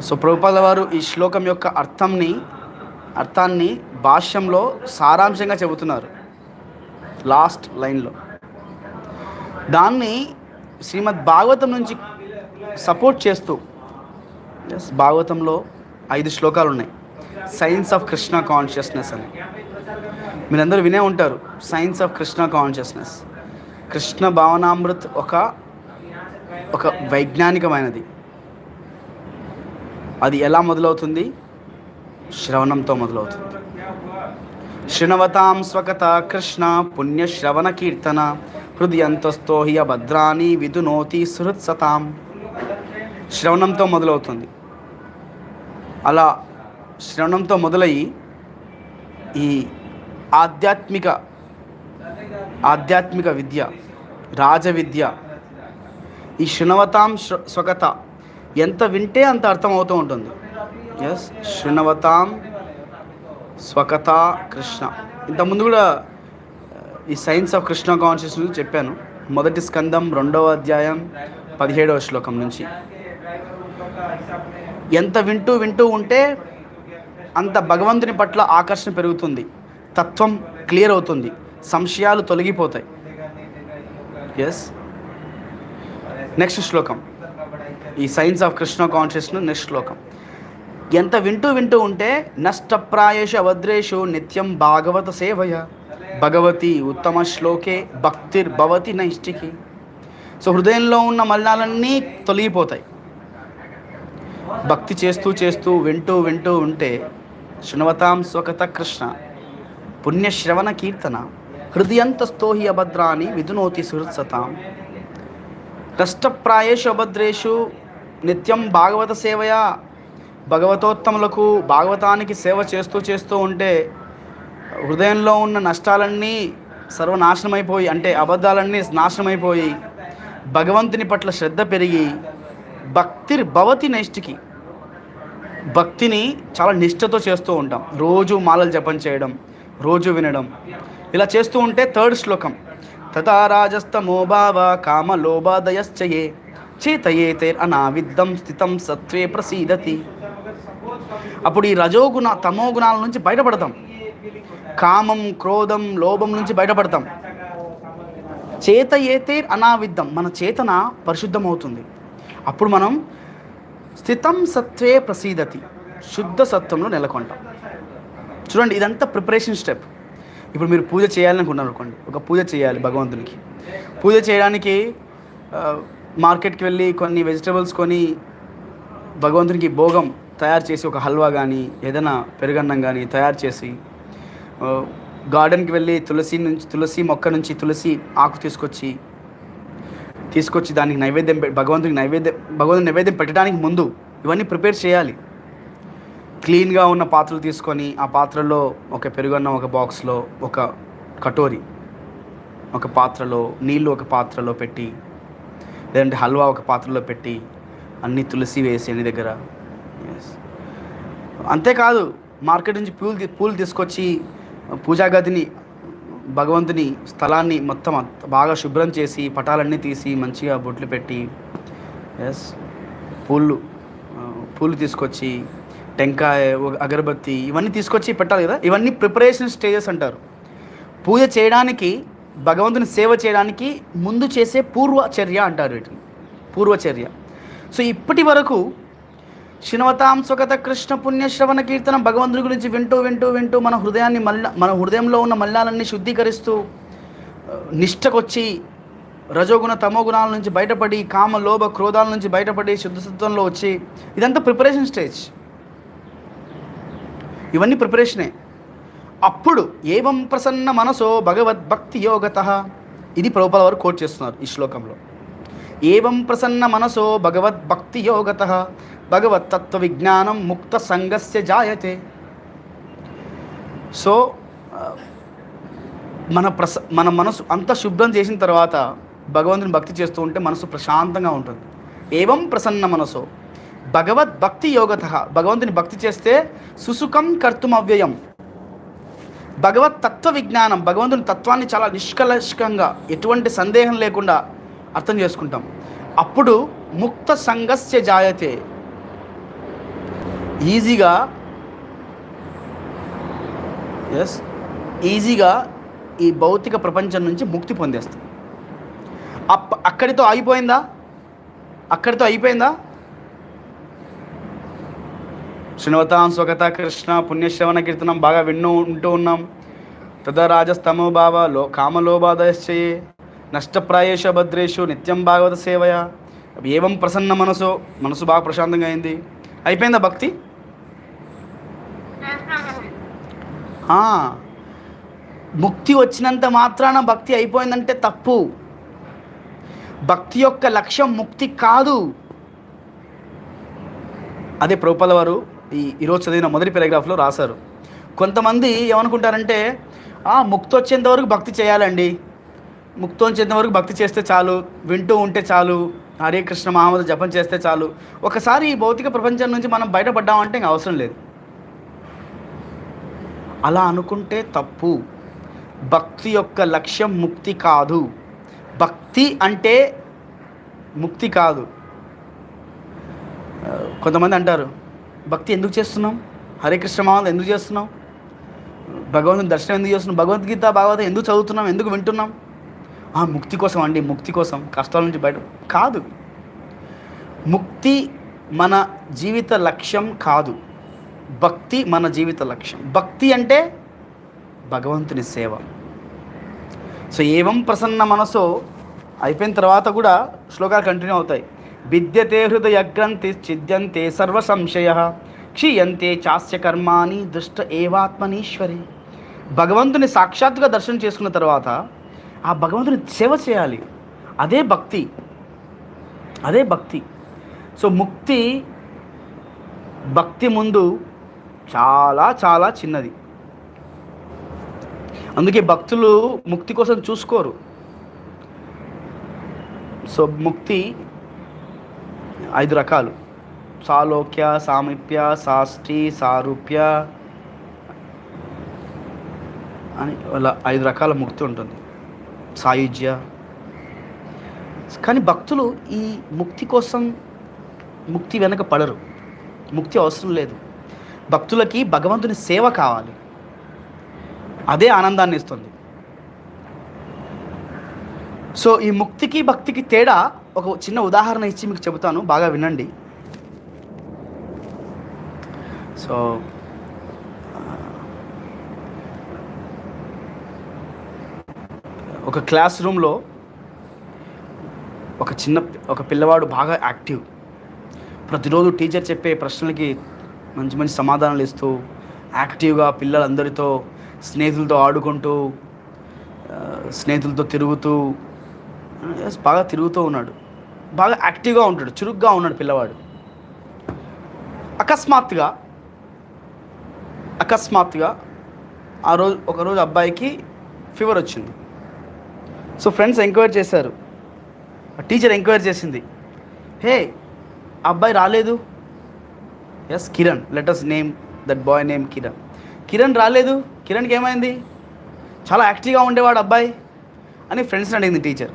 So Prabhupada వారు ఈ శ్లోకం యొక్క అర్థంని అర్థాన్ని భాష్యంలో సారాంశంగా చెబుతున్నారు. లాస్ట్ లైన్లో దాన్ని శ్రీమద్ భాగవతం నుంచి సపోర్ట్ చేస్తూ ఎస్ భాగవతంలో ఐదు శ్లోకాలు ఉన్నాయి. సైన్స్ ఆఫ్ కృష్ణ కాన్షియస్నెస్ అని. మీరందరూ వినే ఉంటారు science of Krishna consciousness Krishna భావనామృత్ ఒక ఒక వైజ్ఞానికమైనది. ఎలా మొదలవుతుంది? శ్రవణంతో మొదలవుతుంది. శృణవతాం స్వకత కృష్ణ పుణ్యశ్రవణ కీర్తన హృదయంతస్థో హియ భద్రాని విధునోతి సుహృత్సతాం శ్రవణంతో మొదలవుతుంది. అలా శ్రవణంతో మొదలయ్యి ఈ ఆధ్యాత్మిక ఆధ్యాత్మిక విద్య రాజ విద్య ఈ శృణవతాం శ్ర- స్వకత ఎంత వింటే అంత అర్థమవుతూ ఉంటుంది. ఎస్ శృణవతాం స్వకథ కృష్ణ ఇంతకుముందు కూడా ఈ సైన్స్ ఆఫ్ కృష్ణ కాన్షియస్నెస్ చెప్పాను. మొదటి స్కందం రెండవ అధ్యాయం పదిహేడవ శ్లోకం నుంచి. ఎంత వింటూ వింటూ ఉంటే అంత భగవంతుని పట్ల ఆకర్షణ పెరుగుతుంది. తత్వం క్లియర్ అవుతుంది. సంశయాలు తొలగిపోతాయి. ఎస్ నెక్స్ట్ శ్లోకం. ఈ సైన్స్ ఆఫ్ కృష్ణ కాన్షియస్ను నెక్స్ట్ శ్లోకం. ఎంత వింటూ వింటూ ఉంటే నష్టప్రాయేషు అవద్రేషు నిత్యం భాగవత సేవయ భగవతి ఉత్తమ శ్లోకే భక్తిర్భవతి నైష్టికి. సో హృదయంలో ఉన్న మలినాలన్నీ తొలగిపోతాయి. భక్తి చేస్తూ చేస్తూ వింటూ వింటూ ఉంటే శృణవతాం స్వకత కృష్ణ పుణ్యశ్రవణ కీర్తన హృదయంతస్థో హి అభద్రాని విధునోతి సుహృత్సతాం. నష్టప్రాయేషు అభద్రేషు నిత్యం భాగవత సేవయా. భగవతోత్తములకు భాగవతానికి సేవ చేస్తూ చేస్తూ ఉంటే హృదయంలో ఉన్న నష్టాలన్నీ సర్వనాశనమైపోయి అంటే అబద్ధాలన్నీ నాశనమైపోయి భగవంతుని పట్ల శ్రద్ధ పెరిగి భక్తిర్ భవతి నైష్టికి. భక్తిని చాలా నిష్ఠతో చేస్తూ ఉంటాం. రోజు మాలలు జపం చేయడం రోజు వినడం. ఇలా చేస్తూ ఉంటే థర్డ్ శ్లోకం. తథా రాజస్తమో భావ కామలోభాదయశ్చయే లోభాదయశ్చయే చేతయేతే అనావిద్దం స్థితం సత్వే ప్రసీదతి. అప్పుడు ఈ రజోగుణ తమో గుణాల నుంచి బయటపడతాం. కామం క్రోధం లోభం నుంచి బయటపడతాం. చేత ఏతే అనావిద్దం మన చేతన పరిశుద్ధమవుతుంది. అప్పుడు మనం స్థితం సత్వే ప్రసీదతి శుద్ధ సత్వంలో నెలకొంటాం. చూడండి ఇదంతా ప్రిపరేషన్ స్టెప్. ఇప్పుడు మీరు పూజ చేయాలనుకున్నారు అనుకోండి. ఒక పూజ చేయాలి భగవంతునికి. పూజ చేయడానికి మార్కెట్కి వెళ్ళి కొన్ని వెజిటబుల్స్ కొని భగవంతునికి భోగం తయారు చేసి ఒక హల్వా కానీ ఏదైనా పెరుగన్నం కానీ తయారు చేసి గార్డెన్కి వెళ్ళి తులసి నుంచి తులసి మొక్క నుంచి తులసి ఆకు తీసుకొచ్చి తీసుకొచ్చి దానికి నైవేద్యం భగవంతునికి నైవేద్యం భగవంతుని నైవేద్యం పెట్టడానికి ముందు ఇవన్నీ ప్రిపేర్ చేయాలి. క్లీన్గా ఉన్న పాత్రలు తీసుకొని ఆ పాత్రలో ఒక పెరుగన్నం ఒక బాక్స్లో ఒక కటోరి ఒక పాత్రలో నీళ్ళు ఒక పాత్రలో పెట్టి లేదంటే హల్వా ఒక పాత్రలో పెట్టి అన్ని తులసి వేసి అన్ని దగ్గర. అంతేకాదు మార్కెట్ నుంచి పూలు పూలు తీసుకొచ్చి పూజా గదిని భగవంతుని స్థలాన్ని మొత్తం అంత- బాగా శుభ్రం చేసి పటాలన్నీ తీసి మంచిగా బొట్లు పెట్టి ఎస్ పూలు పూలు తీసుకొచ్చి టెంకాయ ఒక అగరబత్తి ఇవన్నీ తీసుకొచ్చి పెట్టాలి కదా? ఇవన్నీ ప్రిపరేషన్ స్టేజెస్ అంటారు. పూజ చేయడానికి భగవంతుని సేవ చేయడానికి ముందు చేసే పూర్వచర్య అంటారు వీటిని. పూర్వచర్య. సో ఇప్పటి వరకు శృణవతాం స్వగత కృష్ణ పుణ్యశ్రవణ కీర్తనం భగవంతుడి గురించి వింటూ వింటూ వింటూ మన హృదయాన్ని మల్ల మన హృదయంలో ఉన్న మల్లాలన్నీ శుద్ధీకరిస్తూ నిష్టకొచ్చి రజోగుణ తమో గుణాల నుంచి బయటపడి కామ లోభ క్రోధాల నుంచి బయటపడి శుద్ధసత్వంలో వచ్చి ఇదంతా ప్రిపరేషన్ స్టేజ్. ఇవన్నీ ప్రిపరేషనే. అప్పుడు ఏవం ప్రసన్న మనసో భగవద్భక్తి యోగత. ఇది ప్రభుపాల వారు కోట్ చేస్తున్నారు ఈ శ్లోకంలో. ఏవం ప్రసన్న మనసో భగవద్భక్తి యోగత. భగవత్తత్వ విజ్ఞానం ముక్త సంగస్య జాయతే. సో మన ప్రస మన మనసు అంత శుభ్రం చేసిన తర్వాత భగవంతుని భక్తి చేస్తూ ఉంటే మనసు ప్రశాంతంగా ఉంటుంది. ఏవం ప్రసన్న మనసో భగవద్భక్తి యోగత. భగవంతుని భక్తి చేస్తే సుసుఖం కర్తుం అవ్యయం భగవత్ తత్వ విజ్ఞానం భగవంతుని తత్వాన్ని చాలా నిష్కలష్కంగా ఎటువంటి సందేహం లేకుండా అర్థం చేసుకుంటాం. అప్పుడు ముక్త సంగస్య జాయతే. ఈజీగా ఎస్ ఈజీగా ఈ భౌతిక ప్రపంచం నుంచి ముక్తి పొందేస్తాం. అప్ అక్కడితో ఆగిపోయిందా? అక్కడితో అయిపోయిందా? శృణవతాం స్వగత కృష్ణ పుణ్యశ్రవణ కీర్తనం బాగా విన్ను ఉంటూ ఉన్నాం. తదా రాజస్తమో భావ లో కామలోబాధయశ్చయే నష్టప్రాయేషు భద్రేషు నిత్యం భాగవత సేవయ. ఏవం ప్రసన్న మనసు మనసు బాగా ప్రశాంతంగా అయింది. అయిపోయిందా భక్తి? ముక్తి వచ్చినంత మాత్రాన భక్తి అయిపోయిందంటే తప్పు. భక్తి యొక్క లక్ష్యం ముక్తి కాదు. అదే ప్రభుపద వారు ఈ ఈరోజు చదివిన మొదటి పారాగ్రాఫ్లో రాశారు. కొంతమంది ఏమనుకుంటారంటే "ఆ, ముక్తి వచ్చేంత వరకు భక్తి చేయాలండి. ముక్తి వచ్చేంత వరకు భక్తి చేస్తే చాలు వింటూ ఉంటే చాలు హరే కృష్ణ మహామద జపం చేస్తే చాలు. ఒకసారి ఈ భౌతిక ప్రపంచం నుంచి మనం బయటపడ్డామంటే ఇంకా అవసరం లేదు. అలా అనుకుంటే తప్పు. భక్తి యొక్క లక్ష్యం ముక్తి కాదు. భక్తి అంటే ముక్తి కాదు. కొంతమంది అంటారు భక్తి ఎందుకు చేస్తున్నాం? హరే కృష్ణ మామలు ఎందుకు చేస్తున్నాం? భగవంతుని దర్శనం ఎందుకు చేస్తున్నాం? భగవద్గీత భాగవతం ఎందుకు చదువుతున్నాం? ఎందుకు వింటున్నాం? ఆ, ముక్తి కోసం అండి ముక్తి కోసం. కష్టాల నుంచి బయట. కాదు. ముక్తి మన జీవిత లక్ష్యం కాదు. భక్తి మన జీవిత లక్ష్యం. భక్తి అంటే భగవంతుని సేవ. సో ఏవం ప్రసన్న మనసో అయిపోయిన తర్వాత కూడా శ్లోకాలు కంటిన్యూ అవుతాయి. విద్యతే హృదయ గ్రంథి ఛిద్యంతే సర్వ సంశయ క్షీయంతే చాస్య కర్మాని దుష్ట ఏవాత్మనీశ్వరి. భగవంతుని సాక్షాత్తుగా దర్శనం చేసుకున్న తర్వాత ఆ భగవంతుని సేవ చేయాలి. అదే భక్తి. అదే భక్తి. సో ముక్తి భక్తి ముందు చాలా చాలా చిన్నది. అందుకే భక్తులు ముక్తి కోసం చూసుకోరు. సో ముక్తి ఐదు రకాలు. సాలోక్య సామీప్య సాష్టి సారూప్య అని అలా ఐదు రకాల ముక్తి ఉంటుంది. సాయుజ్య. కానీ భక్తులు ఈ ముక్తి కోసం ముక్తి వెనక పడరు. ముక్తి అవసరం లేదు. భక్తులకి భగవంతుని సేవ కావాలి. అదే ఆనందాన్ని ఇస్తుంది. సో ఈ ముక్తికి భక్తికి తేడా ఒక చిన్న ఉదాహరణ ఇచ్చి మీకు చెబుతాను బాగా వినండి. సో ఒక క్లాస్ రూమ్లో ఒక చిన్న ఒక పిల్లవాడు బాగా యాక్టివ్. ప్రతిరోజు టీచర్ చెప్పే ప్రశ్నలకి మంచి మంచి సమాధానాలు ఇస్తూ యాక్టివ్గా పిల్లలందరితో స్నేహితులతో ఆడుకుంటూ స్నేహితులతో తిరుగుతూ బాగా తిరుగుతూ ఉన్నాడు. బాగా యాక్టివ్గా ఉంటాడు చురుగ్గా ఉన్నాడు పిల్లవాడు. అకస్మాత్తుగా అకస్మాత్తుగా ఆ రోజు ఒకరోజు అబ్బాయికి ఫీవర్ వచ్చింది. సో ఫ్రెండ్స్ ఎంక్వైరీ చేశారు. టీచర్ ఎంక్వైరీ చేసింది. హే ఆ అబ్బాయి రాలేదు? Yes Kiran. Letters name that boy name Kiran Kiran రాలేదు? కిరణ్కి ఏమైంది? చాలా యాక్టివ్గా ఉండేవాడు అబ్బాయి అని ఫ్రెండ్స్ని అడిగింది టీచర్.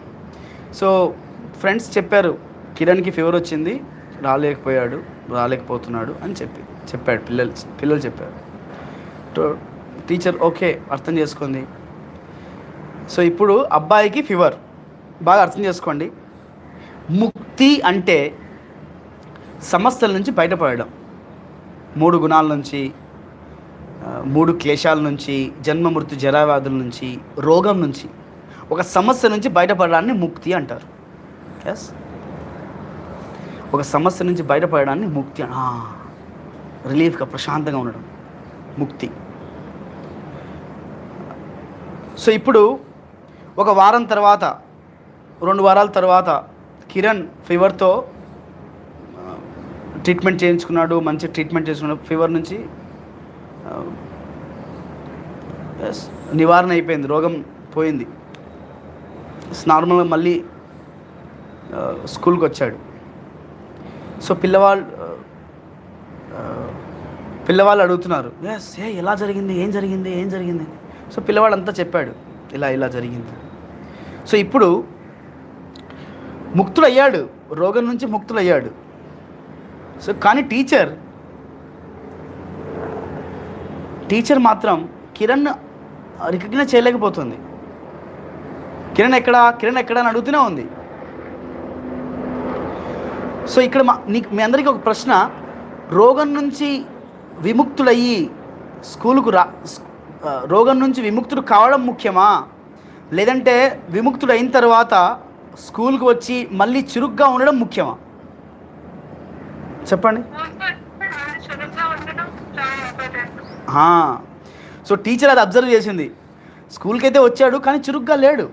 సో ఫ్రెండ్స్ చెప్పారు కిరణ్కి ఫీవర్ వచ్చింది రాలేకపోయాడు రాలేకపోతున్నాడు అని చెప్పి చెప్పాడు పిల్లలు పిల్లలు చెప్పారు. టీచర్ ఓకే అర్థం చేసుకుంది. సో ఇప్పుడు అబ్బాయికి ఫీవర్ బాగా అర్థం చేసుకోండి. ముక్తి అంటే సమస్యల నుంచి బయటపడడం. మూడు గుణాల నుంచి మూడు క్లేశాల నుంచి జన్మ మృత్యు జరావ్యాధుల నుంచి రోగం నుంచి. ఒక సమస్య నుంచి బయటపడడాన్ని ముక్తి అంటారు. ఎస్ ఒక సమస్య నుంచి బయటపడడాన్ని ముక్తి రిలీఫ్గా ప్రశాంతంగా ఉండడం. ముక్తి. సో ఇప్పుడు ఒక వారం తర్వాత రెండు వారాల తర్వాత కిరణ్ ఫీవర్తో ట్రీట్మెంట్ చేయించుకున్నాడు మంచి ట్రీట్మెంట్ చేసుకున్నాడు ఫీవర్ నుంచి ఎస్, నివారణ అయిపోయింది రోగం పోయింది. నార్మల్గా మళ్ళీ స్కూల్కి వచ్చాడు. సో పిల్లవాళ్ళు పిల్లవాళ్ళు అడుగుతున్నారు ఎస్ ఏ ఎలా జరిగింది? ఏం జరిగింది? ఏం జరిగింది? సో పిల్లవాడు అంతా చెప్పాడు ఇలా ఇలా జరిగింది. సో ఇప్పుడు ముక్తుడయ్యాడు రోగం నుంచి ముక్తుడయ్యాడు. సో కానీ టీచర్ టీచర్ మాత్రం కిరణ్ రికగ్నైజ్ చేయలేకపోతుంది. కిరణ్ ఎక్కడ? కిరణ్ ఎక్కడా అని అడుగుతూనే ఉంది. సో ఇక్కడ మా నీకు మీ అందరికీ ఒక ప్రశ్న. రోగం నుంచి విముక్తుడయ్యి స్కూలుకు రా రోగం నుంచి విముక్తుడు కావడం ముఖ్యమా? లేదంటే విముక్తుడు అయిన తర్వాత స్కూల్కి వచ్చి మళ్ళీ చురుగ్గా ఉండడం ముఖ్యమా? చెప్పండి. సో టీచర్ అది అబ్జర్వ్ చేసింది. స్కూల్కి అయితే వచ్చాడు కానీ చురుగ్గా లేడు.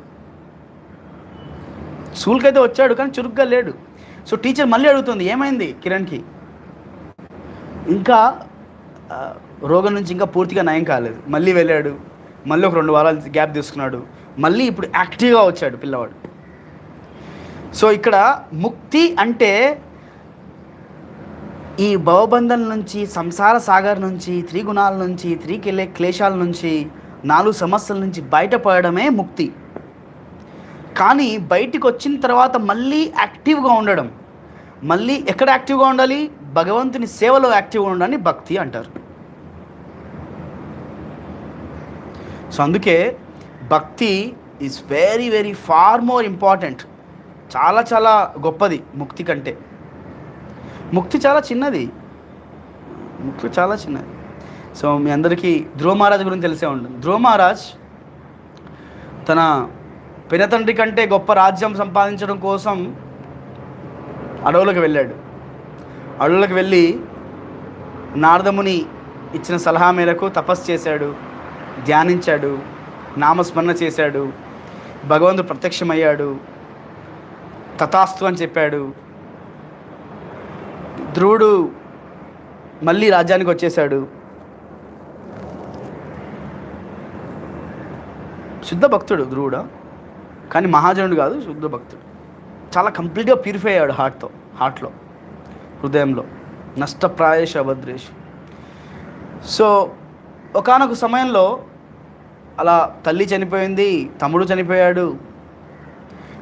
స్కూల్కి అయితే వచ్చాడు కానీ చురుగ్గా లేడు. సో టీచర్ మళ్ళీ అడుగుతుంది ఏమైంది కిరణ్కి? ఇంకా రోగం నుంచి ఇంకా పూర్తిగా నయం కాలేదు. మళ్ళీ వెళ్ళాడు మళ్ళీ ఒక రెండు వారాలు గ్యాప్ తీసుకున్నాడు మళ్ళీ ఇప్పుడు యాక్టివ్గా వచ్చాడు పిల్లవాడు. సో ఇక్కడ ముక్తి అంటే ఈ భవబంధం నుంచి సంసార సాగర్ నుంచి త్రిగుణాల నుంచి త్రికెలే క్లేశాల నుంచి నాలుగు సమస్యల నుంచి బయటపడడమే ముక్తి. కానీ బయటికి వచ్చిన తర్వాత మళ్ళీ యాక్టివ్గా ఉండడం. మళ్ళీ ఎక్కడ యాక్టివ్గా ఉండాలి? భగవంతుని సేవలో యాక్టివ్గా ఉండాలని భక్తి అంటారు. సో అందుకే bhakti is very very far more important చాలా చాలా గొప్పది ముక్తి కంటే. ముక్తి చాలా చిన్నది. ముక్తి చాలా చిన్నది. సో మీ అందరికీ ధ్రువ మహారాజ్ గురించి తెలిసే ఉంటుంది. ధ్రువ మహారాజ్ తన పినతండ్రి కంటే గొప్ప రాజ్యం సంపాదించడం కోసం అడవులకు వెళ్ళాడు. అడవులకు వెళ్ళి నారదముని ఇచ్చిన సలహా మేరకు తపస్సు చేశాడు ధ్యానించాడు నామస్మరణ చేశాడు భగవంతుడు ప్రత్యక్షమయ్యాడు తథాస్తు అని చెప్పాడు. ధ్రువుడు మళ్ళీ రాజ్యానికి వచ్చేశాడు. శుద్ధ భక్తుడు ధ్రువుడా? కానీ మహాజనుడు కాదు శుద్ధ భక్తుడు. చాలా కంప్లీట్గా ప్యూరిఫై అయ్యాడు హార్ట్తో హార్ట్లో హృదయంలో. నష్టప్రాయేష్ అభద్రేష్ సో ఒకానొక సమయంలో అలా తల్లి చనిపోయింది తమ్ముడు చనిపోయాడు.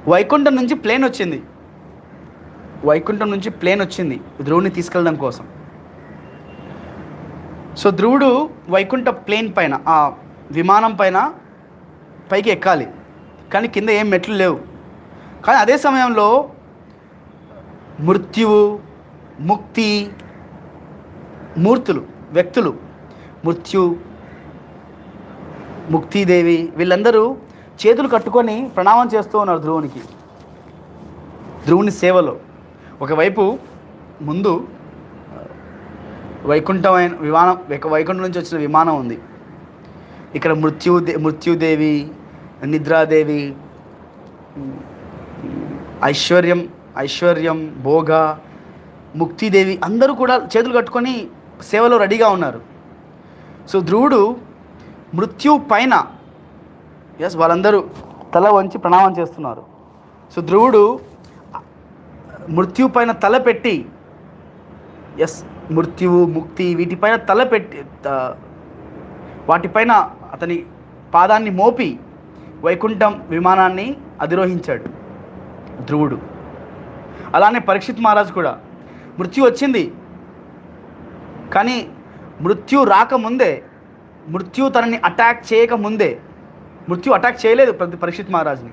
వైకుంఠం నుంచి ప్లేన్ వచ్చింది. వైకుంఠం నుంచి ప్లేన్ వచ్చింది ధ్రువుని తీసుకెళ్ళడం కోసం. సో ధ్రువుడు వైకుంఠ ప్లేన్ పైన ఆ విమానం పైన పైకి ఎక్కాలి. కానీ కింద ఏం మెట్లు లేవు. కానీ అదే సమయంలో మృత్యువు ముక్తి మూర్తులు వ్యక్తులు మృత్యు ముక్తిదేవి వీళ్ళందరూ చేతులు కట్టుకొని ప్రణామం చేస్తూ ఉన్నారు ధ్రువునికి. ధ్రువుని సేవలో. ఒకవైపు ముందు వైకుంఠమైన విమానం వైకుంఠం నుంచి వచ్చిన విమానం ఉంది. ఇక్కడ మృత్యు మృత్యుదేవి నిద్రాదేవి ఐశ్వర్యం ఐశ్వర్యం భోగ ముక్తిదేవి అందరూ కూడా చేతులు కట్టుకొని సేవలో రెడీగా ఉన్నారు. సో ధ్రువుడు మృత్యు పైన ఎస్ వాళ్ళందరూ తల వంచి ప్రణామం చేస్తున్నారు. సో ధ్రువుడు మృత్యు పైన తల పెట్టి ఎస్ మృత్యువు ముక్తి వీటిపైన తల పెట్టి వాటిపైన అతని పాదాన్ని మోపి వైకుంఠం విమానాన్ని అధిరోహించాడు ధ్రువుడు. అలానే పరీక్షిత్ మహారాజ్ కూడా. మృత్యు వచ్చింది. కానీ మృత్యు రాకముందే మృత్యు తనని అటాక్ చేయకముందే మృత్యు అటాక్ చేయలేదు ప్రతి పరీక్షిత్ మహారాజ్ని.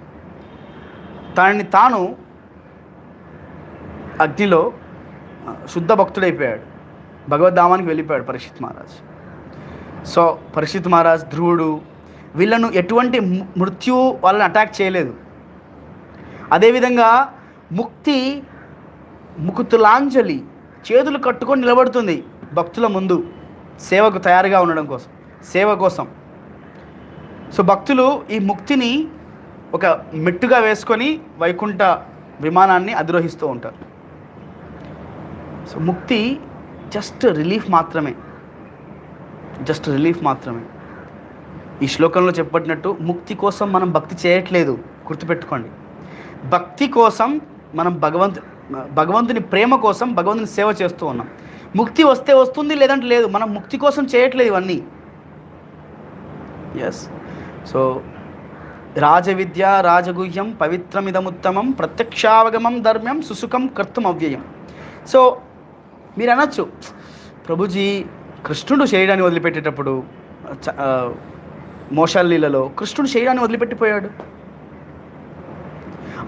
తనని తాను అగ్నిలో శుద్ధ భక్తుడైపోయాడు. భగవద్ధామానికి వెళ్ళిపోయాడు పరీక్షిత్ మహారాజ్. సో పరీక్షిత్ మహారాజ్ ధ్రువుడు వీళ్ళను ఎటువంటి మృత్యు మృత్యువు వాళ్ళని అటాక్ చేయలేదు. అదేవిధంగా ముక్తి ముకుతులాంజలి చేతులు కట్టుకొని నిలబడుతుంది భక్తుల ముందు సేవకు తయారుగా ఉండడం కోసం సేవ కోసం. సో భక్తులు ఈ ముక్తిని ఒక మెట్టుగా వేసుకొని వైకుంఠ విమానాన్ని అధిరోహిస్తూ ఉంటారు. సో ముక్తి జస్ట్ రిలీఫ్ మాత్రమే. జస్ట్ రిలీఫ్ మాత్రమే. ఈ శ్లోకంలో చెప్పబడినట్టు ముక్తి కోసం మనం భక్తి చేయట్లేదు. గుర్తుపెట్టుకోండి. భక్తి కోసం మనం భగవంతు భగవంతుని ప్రేమ కోసం భగవంతుని సేవ చేస్తూ ఉన్నాం. ముక్తి వస్తే వస్తుంది లేదంటే లేదు. మనం ముక్తి కోసం చేయట్లేదు ఇవన్నీ. ఎస్ సో రాజవిద్య రాజగుహ్యం పవిత్రమిదముత్తమం ప్రత్యక్షావగమం ధర్మ్యం సుసుఖం కర్తం అవ్యయం. సో మీరు అనొచ్చు. ప్రభుజీ కృష్ణుడు శరీరాన్ని వదిలిపెట్టేటప్పుడు చ- మోషాల లీలలో కృష్ణుడు శరీరాన్ని వదిలిపెట్టిపోయాడు.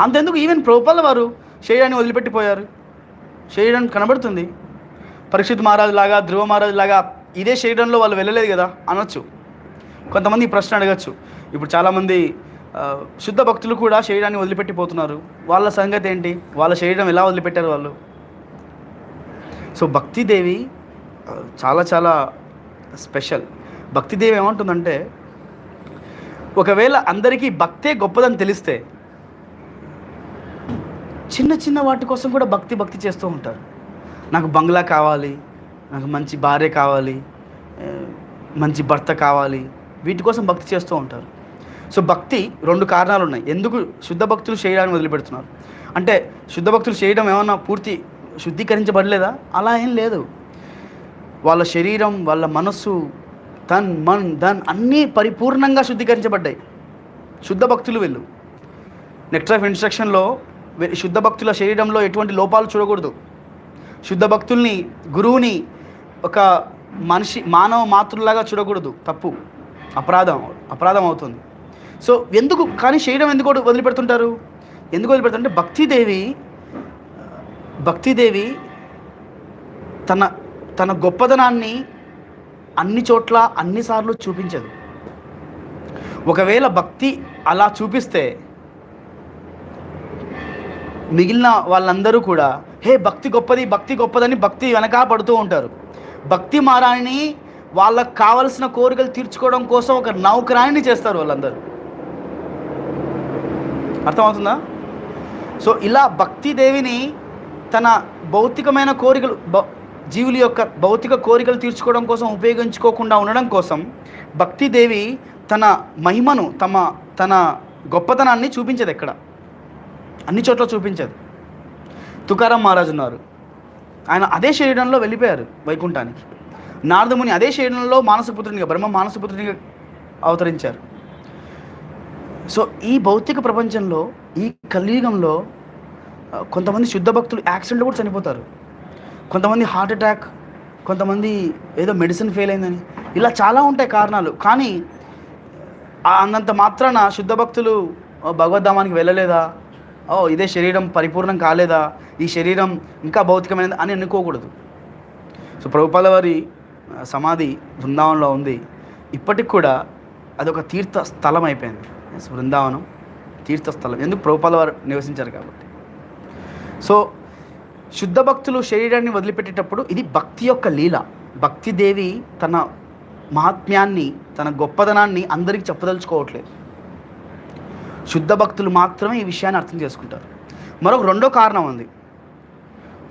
అంతెందుకు ఈవెన్ ప్రభుపాల వారు శరీరాన్ని వదిలిపెట్టిపోయారు. శరీరం కనబడుతుంది. పరీక్షిత్ మహారాజు లాగా ధ్రువ మహారాజు లాగా ఇదే శరీరంలో వాళ్ళు వెళ్ళలేదు కదా అనొచ్చు. కొంతమంది ఈ ప్రశ్న అడగచ్చు. ఇప్పుడు చాలామంది శుద్ధ భక్తులు కూడా శరీరాన్ని వదిలిపెట్టిపోతున్నారు. వాళ్ళ సంగతి ఏంటి? వాళ్ళ శరీరం ఎలా వదిలిపెట్టారు వాళ్ళు? సో భక్తిదేవి చాలా చాలా స్పెషల్. భక్తిదేవి ఏమంటుందంటే ఒకవేళ అందరికీ భక్తే గొప్పదని తెలిస్తే చిన్న చిన్న వాటి కోసం కూడా భక్తి భక్తి చేస్తూ ఉంటారు. నాకు బంగ్లా కావాలి నాకు మంచి భార్య కావాలి మంచి భర్త కావాలి వీటి కోసం భక్తి చేస్తూ ఉంటారు. సో భక్తి రెండు కారణాలు ఉన్నాయి ఎందుకు శుద్ధ భక్తులు చేయడానికి వదిలిపెడుతున్నారు? అంటే శుద్ధ భక్తులు చేయడం ఏమన్నా పూర్తి శుద్ధీకరించబడలేదా? అలా ఏం లేదు. వాళ్ళ శరీరం వాళ్ళ మనస్సు తన్ మన్ ధన్ అన్నీ పరిపూర్ణంగా శుద్ధీకరించబడ్డాయి. శుద్ధ భక్తులు వెళ్ళు. నెక్స్ట్ ఆఫ్ ఇన్స్ట్రక్షన్లో శుద్ధ భక్తుల శరీరంలో ఎటువంటి లోపాలు చూడకూడదు. శుద్ధ భక్తుల్ని గురువుని ఒక మనిషి మానవ మాతృలాగా చూడకూడదు. తప్పు. అపరాధం అపరాధం అవుతుంది. సో ఎందుకు కానీ శరీరం ఎందుకు వదిలిపెడుతుంటారు? ఎందుకు వదిలిపెడుతుంటే భక్తిదేవి భక్తిదేవి తన తన గొప్పదనాన్ని అన్ని చోట్ల అన్నిసార్లు చూపించదు. ఒకవేళ భక్తి అలా చూపిస్తే మిగిలిన వాళ్ళందరూ కూడా హే భక్తి గొప్పది భక్తి గొప్పదని భక్తి వెనక పడుతూ ఉంటారు. భక్తి మారాయణి వాళ్ళకు కావలసిన కోరికలు తీర్చుకోవడం కోసం ఒక నౌకరాయిని చేస్తారు వాళ్ళందరూ. అర్థమవుతుందా? సో ఇలా భక్తి దేవిని తన భౌతికమైన కోరికలు జీవుల యొక్క భౌతిక కోరికలు తీర్చుకోవడం కోసం ఉపయోగించుకోకుండా ఉండడం కోసం భక్తిదేవి తన మహిమను తమ తన గొప్పతనాన్ని చూపించదు ఎక్కడ? అన్ని చోట్ల చూపించదు. తుకారాం మహారాజు ఉన్నారు. ఆయన అదే శరీరంలో వెళ్ళిపోయారు వైకుంఠానికి. నారదముని అదే శరీరంలో మానసపుత్రునిగా బ్రహ్మ మానసపుత్రునిగా అవతరించారు. సో ఈ భౌతిక ప్రపంచంలో ఈ కలియుగంలో కొంతమంది శుద్ధ భక్తులు యాక్సిడెంట్ కూడా చనిపోతారు. కొంతమంది హార్ట్ అటాక్ కొంతమంది ఏదో మెడిసిన్ ఫెయిల్ అయిందని. ఇలా చాలా ఉంటాయి కారణాలు. కానీ అందంత మాత్రాన శుద్ధ భక్తులు "ఓ, భగవద్ధామానికి వెళ్ళలేదా? ఓ ఇదే శరీరం పరిపూర్ణం కాలేదా? ఈ శరీరం ఇంకా భౌతికమైనది అని అనుకోకూడదు సో ప్రభుపాల వారి సమాధి బృందావనంలో ఉంది. ఇప్పటికి కూడా అదొక తీర్థ స్థలం అయిపోయింది. బృందావనం తీర్థస్థలం. ఎందుకు ప్రభుపాల వారు నివసించారు కాబట్టి? సో శుద్ధ భక్తులు శరీరాన్ని వదిలిపెట్టేటప్పుడు ఇది భక్తి యొక్క లీల. భక్తిదేవి తన మహాత్మ్యాన్ని తన గొప్పదనాన్ని అందరికీ చెప్పదలుచుకోవట్లేదు. శుద్ధ భక్తులు మాత్రమే ఈ విషయాన్ని అర్థం చేసుకుంటారు. మరొక రెండో కారణం ఉంది.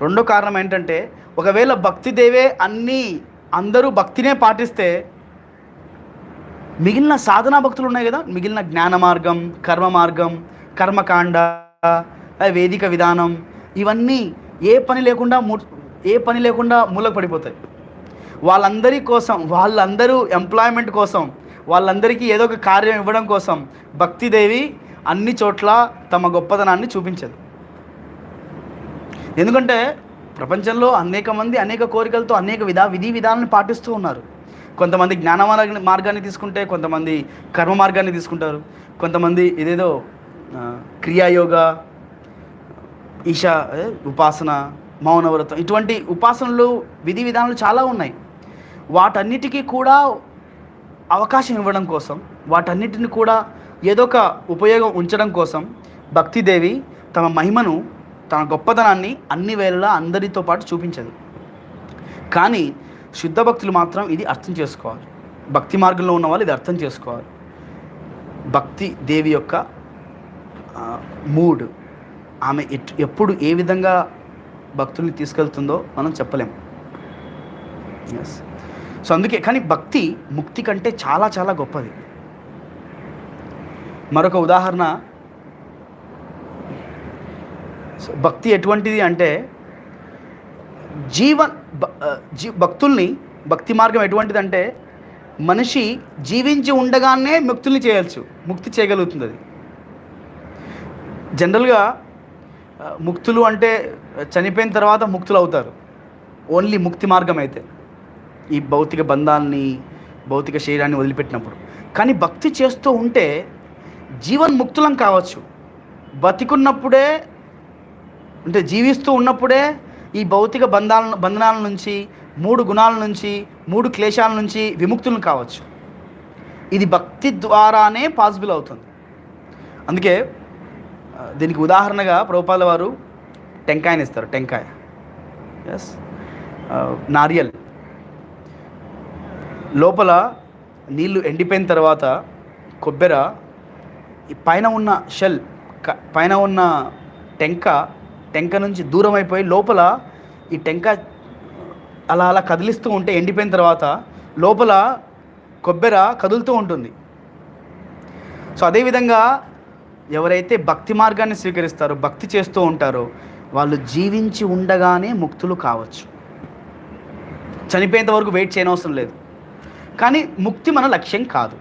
రెండో కారణం ఏంటంటే ఒకవేళ భక్తిదేవే అన్నీ అందరూ భక్తినే పాటిస్తే మిగిలిన సాధనా భక్తులు ఉన్నాయి కదా మిగిలిన జ్ఞాన మార్గం కర్మ మార్గం కర్మకాండ వేదిక విధానం ఇవన్నీ ఏ పని లేకుండా ఏ పని లేకుండా మూలకు పడిపోతాయి. వాళ్ళందరి కోసం వాళ్ళందరూ ఎంప్లాయ్మెంట్ కోసం వాళ్ళందరికీ ఏదో ఒక కార్యం ఇవ్వడం కోసం భక్తిదేవి అన్ని చోట్ల తమ గొప్పతనాన్ని చూపించదు. ఎందుకంటే ప్రపంచంలో అనేక మంది అనేక కోరికలతో అనేక విధా విధి విధానాన్ని పాటిస్తూ ఉన్నారు. కొంతమంది జ్ఞాన మార్గాన్ని తీసుకుంటే కొంతమంది కర్మ మార్గాన్ని తీసుకుంటారు. కొంతమంది ఇదేదో క్రియాయోగ ఈశా ఉపాసన మౌనవ్రతం ఇటువంటి ఉపాసనలు విధి విధానాలు చాలా ఉన్నాయి. వాటన్నిటికీ కూడా అవకాశం ఇవ్వడం కోసం వాటన్నిటిని కూడా ఏదో ఒక ఉపయోగం ఉంచడం కోసం భక్తిదేవి తమ మహిమను తన గొప్పతనాన్ని అన్ని వేళలా అందరితో పాటు చూపించదు. కానీ శుద్ధ భక్తులు మాత్రం ఇది అర్థం చేసుకోవాలి. భక్తి మార్గంలో ఉన్న వాళ్ళు ఇది అర్థం చేసుకోవాలి. భక్తి దేవి యొక్క మూడు మూడ్ ఆమె ఎప్పుడు ఏ విధంగా భక్తుల్ని తీసుకెళ్తుందో మనం చెప్పలేం. ఎస్ సో అందుకే కానీ భక్తి ముక్తి కంటే చాలా చాలా గొప్పది. మరొక ఉదాహరణ. సో భక్తి ఎటువంటిది అంటే జీవన్ జీ భక్తుల్ని భక్తి మార్గం ఎటువంటిదంటే మనిషి జీవించి ఉండగానే ముక్తుల్ని చేయవచ్చు ముక్తి చేయగలుగుతుంది అది. జనరల్గా ముక్తులు అంటే చనిపోయిన తర్వాత ముక్తులు అవుతారు. ఓన్లీ ముక్తి మార్గం అయితే. ఈ భౌతిక బంధాన్ని భౌతిక శరీరాన్ని వదిలిపెట్టినప్పుడు. కానీ భక్తి చేస్తూ ఉంటే జీవన్ ముక్తులం కావచ్చు. బతికున్నప్పుడే అంటే జీవిస్తూ ఉన్నప్పుడే ఈ భౌతిక బంధాల బంధనాల నుంచి మూడు గుణాల నుంచి మూడు క్లేశాల నుంచి విముక్తులను కావచ్చు. ఇది భక్తి ద్వారానే పాసిబుల్ అవుతుంది. అందుకే దీనికి ఉదాహరణగా ప్రభుపాల వారు టెంకాయని ఇస్తారు టెంకాయ. ఎస్ నారియల్. లోపల నీళ్ళు ఎండిపోయిన తర్వాత కొబ్బెర ఈ పైన ఉన్న షెల్ పైన ఉన్న టెంక టెంక నుంచి దూరం అయిపోయి లోపల ఈ టెంక అలా అలా కదిలిస్తూ ఉంటే ఎండిపోయిన తర్వాత లోపల కొబ్బెర కదులుతూ ఉంటుంది. సో అదేవిధంగా ఎవరైతే భక్తి మార్గాన్ని స్వీకరిస్తారో భక్తి చేస్తూ ఉంటారో వాళ్ళు జీవించి ఉండగానే ముక్తులు కావచ్చు. చనిపోయేంత వరకు వెయిట్ చేయనవసరం లేదు. కానీ ముక్తి మన లక్ష్యం కాదు.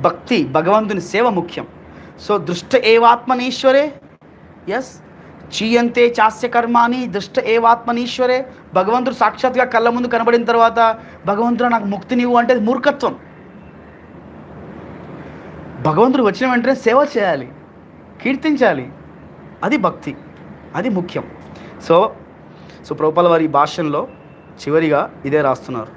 భక్తి భగవంతుని సేవ ముఖ్యం. సో దృష్ట ఏవాత్మనీశ్వరే ఎస్ చీయంతే చాస్య కర్మాని దృష్ట ఏవాత్మనీశ్వరే. భగవంతుడు సాక్షాత్గా కళ్ళ ముందు కనబడిన తర్వాత భగవంతుడు నాకు ముక్తి నీవు అంటే మూర్ఖత్వం. భగవంతుడు వచ్చిన వెంటనే సేవ చేయాలి కీర్తించాలి. అది భక్తి అది ముఖ్యం. సో సో ప్రభుపాల వారి భాషల్లో చివరిగా ఇదే రాస్తున్నారు.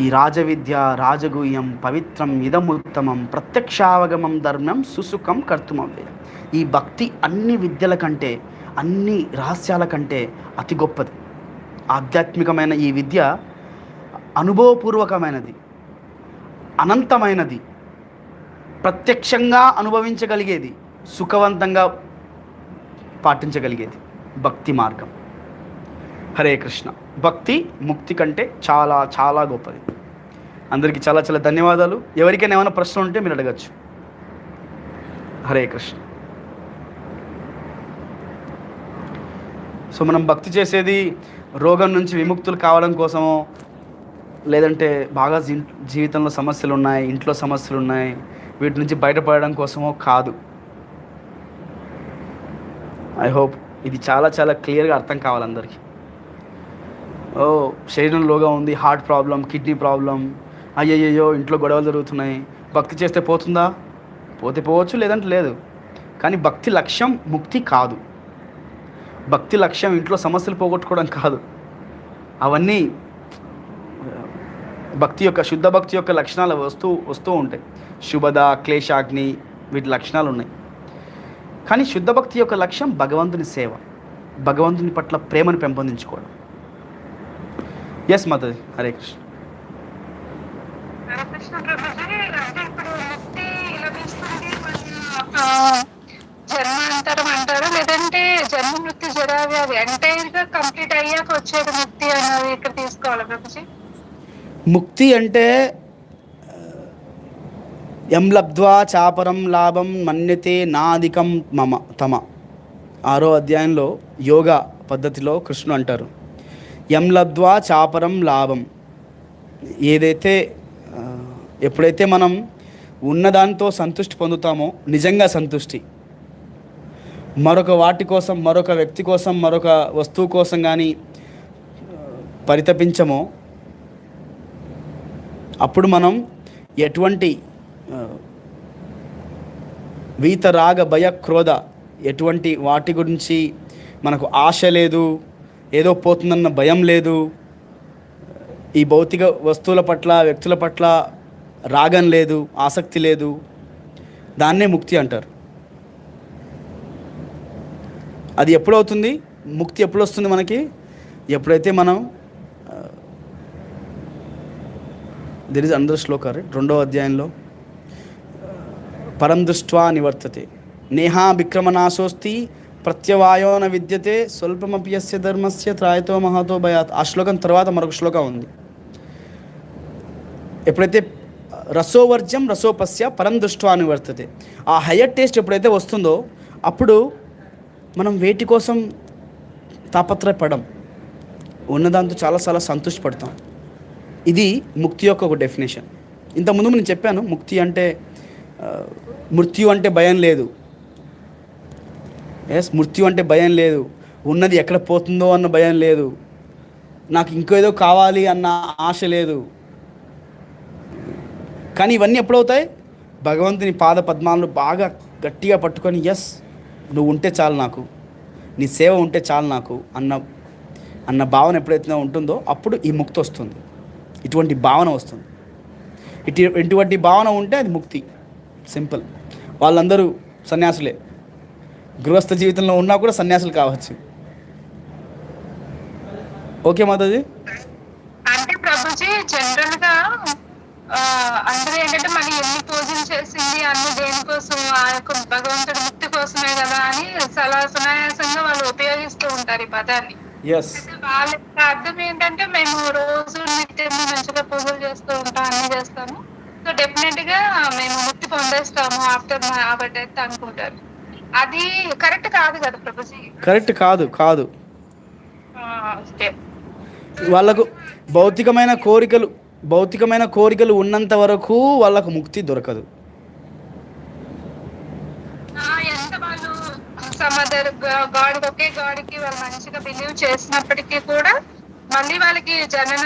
ఈ రాజవిద్య రాజగుహ్యం పవిత్రం ఇదముత్తమం ప్రత్యక్షావగమం ధర్మం సుసుఖం కర్తుమవ్వే. ఈ భక్తి అన్ని విద్యల కంటే అన్ని రహస్యాల కంటే అతి గొప్పది. ఆధ్యాత్మికమైన ఈ విద్య అనుభవపూర్వకమైనది. అనంతమైనది. ప్రత్యక్షంగా అనుభవించగలిగేది సుఖవంతంగా పాటించగలిగేది భక్తి మార్గం. హరే కృష్ణ. భక్తి ముక్తి కంటే చాలా చాలా గొప్పది. అందరికీ చాలా చాలా ధన్యవాదాలు. ఎవరికైనా ఏమైనా ప్రశ్న ఉంటే మీరు అడగచ్చు. హరే కృష్ణ. సో మనం భక్తి చేసేది రోగం నుంచి విముక్తులు కావడం కోసమో లేదంటే బాగా జీ- జీవితంలో సమస్యలు ఉన్నాయి ఇంట్లో సమస్యలు ఉన్నాయి వీటి నుంచి బయటపడడం కోసమో కాదు. ఐ హోప్ ఇది చాలా చాలా క్లియర్గా అర్థం కావాలి అందరికీ. ఓ శరీరంలోగా ఉంది హార్ట్ ప్రాబ్లం కిడ్నీ ప్రాబ్లం అయ్యయ్యో ఇంట్లో గొడవలు జరుగుతున్నాయి. భక్తి చేస్తే పోతుందా? పోతే పోవచ్చు లేదంటే లేదు. కానీ భక్తి లక్ష్యం ముక్తి కాదు. భక్తి లక్ష్యం ఇంట్లో సమస్యలు పోగొట్టుకోవడం కాదు. అవన్నీ భక్తి యొక్క శుద్ధ భక్తి యొక్క లక్షణాలు వస్తూ వస్తూ ఉంటాయి. శుభద క్లేశాగ్ని వీటి లక్షణాలు ఉన్నాయి. కానీ శుద్ధ భక్తి యొక్క లక్ష్యం భగవంతుని సేవ. భగవంతుని పట్ల ప్రేమను పెంపొందించుకోవడం. ఎస్ మాతాజీ హరే కృష్ణ జన్మాంతరం అంటారు. లేదంటే జన్మ మృత్యు జరావ్యాధి. ఎంటైర్గా కంప్లీట్ అయ్యాక వచ్చేది ముక్తి అనేది ఇక్కడ తీసుకోవాలి ప్రభుజీ? ముక్తి అంటే ఎం లబ్ధ్వా చాపరం లాభం మన్యతే నాధికం మమ తమ. ఆరో అధ్యాయంలో యోగా పద్ధతిలో కృష్ణుడు అంటారు. ఎం లబ్ధ్వా చాపరం లాభం ఏదైతే ఎప్పుడైతే మనం ఉన్నదానితో సంతృష్టి పొందుతామో నిజంగా సంతృష్టి. మరొక వాటి కోసం మరొక వ్యక్తి కోసం మరొక వస్తువు కోసం కానీ పరితపించమో అప్పుడు మనం ఎటువంటి వీత రాగ భయ క్రోధ ఎటువంటి వాటి గురించి మనకు ఆశ లేదు ఏదో పోతుందన్న భయం లేదు ఈ భౌతిక వస్తువుల పట్ల వ్యక్తుల పట్ల రాగం లేదు ఆసక్తి లేదు దాన్నే ముక్తి అంటారు. అది ఎప్పుడవుతుంది? ముక్తి ఎప్పుడు వస్తుంది మనకి? ఎప్పుడైతే మనం దిర్ ఇస్ అందర్ శ్లోక రైట్ రెండో అధ్యాయంలో పరం దృష్ట్వా నివర్తతే నేహా విక్రమనాశోస్తి ప్రత్యవాయో న విద్యతే స్వల్పమపి యస్య ధర్మస్య త్రాయతో మహాతో భయాత్. ఆ శ్లోకం తర్వాత మరొక శ్లోకం ఉంది. ఎప్పుడైతే రసోవర్జ్యం రసోపస్య పరం దృష్ట్వా నివర్తతే ఆ హయ్యర్ టేస్ట్ ఎప్పుడైతే వస్తుందో అప్పుడు మనం వేటి కోసం తాపత్రయపడం ఉన్నదాంతో చాలా చాలా సంతృష్టిపడతాం ఇది ముక్తి యొక్క ఒక డెఫినేషన్ ఇంతకుముందు నేను చెప్పాను ముక్తి అంటే మృత్యు అంటే భయం లేదు. ఎస్ మృత్యు అంటే భయం లేదు. ఉన్నది ఎక్కడ పోతుందో అన్న భయం లేదు. నాకు ఇంకేదో కావాలి అన్న ఆశ లేదు. కానీ ఇవన్నీ ఎప్పుడవుతాయి? భగవంతుని పాద పద్మాలను బాగా గట్టిగా పట్టుకొని ఎస్ నువ్వు ఉంటే చాలు నాకు. నీ సేవ ఉంటే చాలు నాకు అన్న అన్న భావన ఎప్పుడైతే ఉంటుందో అప్పుడు ఈ ముక్తి వస్తుంది. ఇటువంటి భావన వస్తుంది. ఇటు ఇటువంటి భావన ఉంటే అది ముక్తి. సింపుల్. వాళ్ళందరూ సన్యాసులే. గృహస్థ జీవితంలో ఉన్నా కూడా సన్యాసులు కావచ్చు. ఓకే మాతాజీ? అంటే ప్రభుజీ జనరల్గా అందరూ ఏంటంటే మళ్ళీ ఎన్ని పూజలు చేసింది అన్ని దేనికోసం ఆ యొక్క భగవంతుడి ముక్తి కోసమే కదా అని చాలా సునాయాసంగా వాళ్ళు ఉపయోగిస్తూ ఉంటారు ఈ పదాన్ని. ఎస్ అర్థం ఏంటంటే మేము రోజు నిత్యం మంచిగా పూజలు చేస్తూ ఉంటాం అన్ని చేస్తాము. సో డెఫినెట్గా మేము ముక్తి పొందేస్తాము ఆఫ్టర్ అవర్ డెత్ అనుకుంటారు. అది కరెక్ట్ కాదు కదా ప్రభుజీ? కరెక్ట్ కాదు కాదు. వాళ్ళకు భౌతికమైన కోరికలు భౌతికమైన కోరికలు ఉన్నంత వరకు వాళ్ళకు ముక్తి దొరకదు. ఆ, ఎంత వాళ్ళు సమదర్ గాడ్ ఒకే గాడ్కి వాళ్ళు మంచిగా బిలీవ్ చేసినప్పటికీ కూడా మళ్ళీ వాళ్ళకి జనన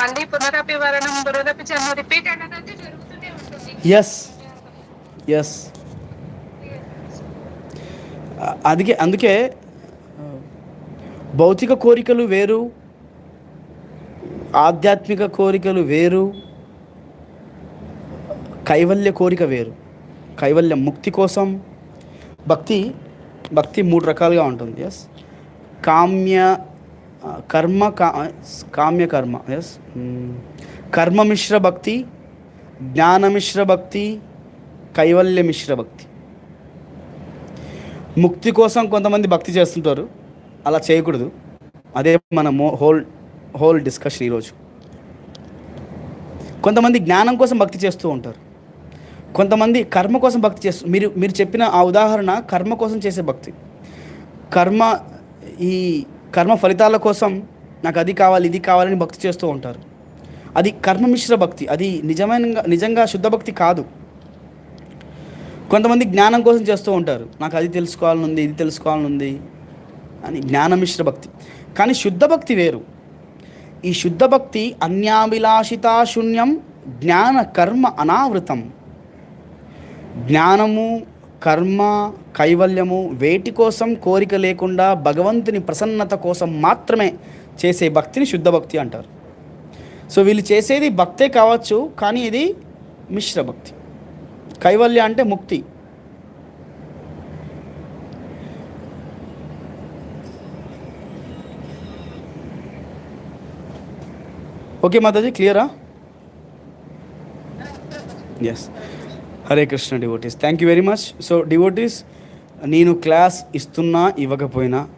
మళ్ళీ పునరపివరణం పునరపి జన్మ రిపీట్ అనేది జరుగుతూనే ఉంటుంది. ఎస్ ఎస్ అందుకే అందుకే భౌతిక కోరికలు వేరు ఆధ్యాత్మిక కోరికలు వేరు కైవల్య కోరిక వేరు. కైవల్య ముక్తి కోసం భక్తి భక్తి మూడు రకాలుగా ఉంటుంది. ఎస్ కామ్య కర్మ కా కామ్య కర్మ. ఎస్ కర్మ మిశ్ర భక్తి జ్ఞానమిశ్ర భక్తి కైవల్య మిశ్ర భక్తి. ముక్తి కోసం కొంతమంది భక్తి చేస్తుంటారు. అలా చేయకూడదు. అదే మన మో హోల్ హోల్ డిస్కషన్ ఈరోజు. కొంతమంది జ్ఞానం కోసం భక్తి చేస్తూ ఉంటారు. కొంతమంది కర్మ కోసం భక్తి చేస్తూ మీరు మీరు చెప్పిన ఆ ఉదాహరణ కర్మ కోసం చేసే భక్తి. కర్మ ఈ కర్మ ఫలితాల కోసం నాకు అది కావాలి ఇది కావాలని భక్తి చేస్తూ ఉంటారు. అది కర్మ మిశ్ర భక్తి. అది నిజమైన నిజంగా శుద్ధ భక్తి కాదు. కొంతమంది జ్ఞానం కోసం చేస్తూ ఉంటారు. నాకు అది తెలుసుకోవాలని ఉంది ఇది తెలుసుకోవాలని ఉంది అని జ్ఞాన మిశ్ర భక్తి. కానీ శుద్ధ భక్తి వేరు. ఈ శుద్ధ భక్తి అన్యాభిలాషితాశూన్యం జ్ఞాన కర్మ అనావృతం. జ్ఞానము కర్మ కైవల్యము వేటి కోసం కోరిక లేకుండా భగవంతుని ప్రసన్నత కోసం మాత్రమే చేసే భక్తిని శుద్ధ భక్తి అంటారు. సో వీళ్ళు చేసేది భక్తే కావచ్చు కానీ ఇది మిశ్ర భక్తి. కైవల్య అంటే ముక్తి. ఓకే మాతాజీ క్లియరా? Yes Hare Krishna devotees. Thank you very much so devotees నేను క్లాస్ ఇస్తున్నా ఇవ్వకపోయినా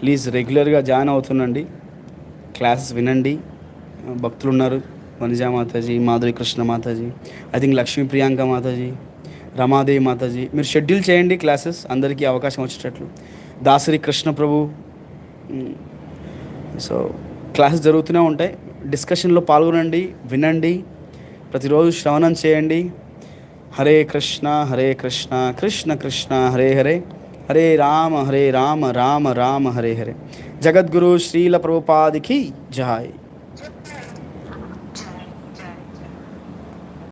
ప్లీజ్ రెగ్యులర్గా జాయిన్ అవుతుండండి. క్లాసెస్ వినండి. భక్తులు ఉన్నారు వనిజా మాతాజీ మాధురి కృష్ణ మాతాజీ ఐ థింక్ లక్ష్మీ ప్రియాంక మాతాజీ రమాదేవి మాతాజీ. మీరు షెడ్యూల్ చేయండి క్లాసెస్ అందరికీ అవకాశం వచ్చేటట్లు. Dasari Krishna Prabhu. Hmm. So classes జరుగుతూనే ఉంటాయి. డిస్కషన్లో పాల్గొనండి వినండి. ప్రతిరోజు శ్రవణం చేయండి. హరే కృష్ణ హరే కృష్ణ కృష్ణ కృష్ణ హరే హరే హరే రామ హరే రామ రామ రామ హరే హరే జగద్గురు శ్రీల ప్రభుపాదికి జహాయ్